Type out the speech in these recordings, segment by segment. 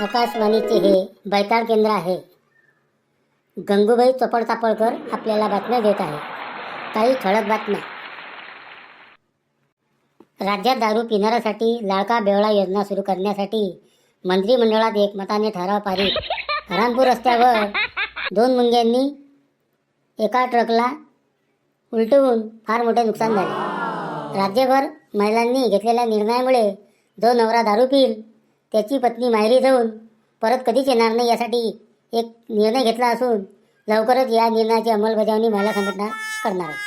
आकाशवाणीचे हे बैताळ केंद्र आहे. गंगूबाई चोपड चापळकर आपल्याला बातम्या देत आहे. काही ठळक बातम्या. राज्यात दारू पिणाऱ्यासाठी लाडका बेवळा योजना सुरू करण्यासाठी मंत्रिमंडळात एकमताने ठराव पारित. हरामपूर रस्त्यावर दोन मुंग्यांनी एका ट्रकला उलटवून फार मोठे नुकसान झाले. राज्यभर महिलांनी घेतलेल्या निर्णयामुळे जो नवरा दारू पिईल त्याची पत्नी माहेरी जाऊन परत कधीच येणार नाही यासाठी एक निर्णय घेतला असून लवकरच या निर्णयाची अंमलबजावणी महिला संघटना करणार आहे.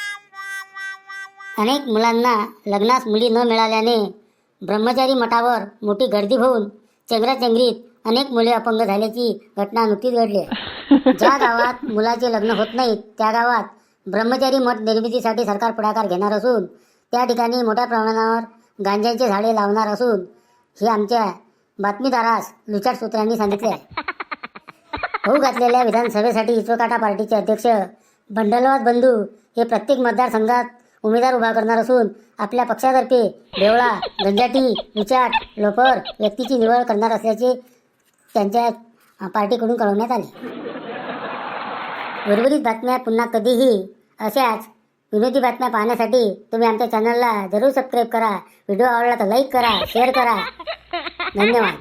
अनेक मुलांना लग्नास मुली न मिळाल्याने ब्रह्मचारी मठावर मोठी गर्दी होऊन चेंगराचेंगरीत अनेक मुले अपंग झाल्याची घटना नुकतीच घडली आहे. ज्या गावात मुलाचे लग्न होत नाहीत त्या गावात ब्रह्मचारी मठ निर्मितीसाठी सरकार पुढाकार घेणार असून त्या ठिकाणी मोठ्या प्रमाणावर गांजाचे झाडे लावणार असून हे आमच्या बातमीदारास लुचाट सूत्रांनी सांगितले. आहे होऊ घातलेल्या विधानसभेसाठी इचोकाटा पार्टीचे अध्यक्ष बंडलवाद बंधू हे प्रत्येक मतदारसंघात उमेदवार उभा करणार असून आपल्या पक्षातर्फे देवळा गंजाटी विचाट लोपर व्यक्तीची निवड करणार असल्याचे त्यांच्या पार्टीकडून कळवण्यात आले. उर्वरित बातम्या पुन्हा कधीही अशाच विनोदी बातम्या पाहण्यासाठी तुम्ही आमच्या चॅनलला जरूर सबस्क्राईब करा. व्हिडिओ आवडला तर लाईक करा शेअर करा. 真的吗？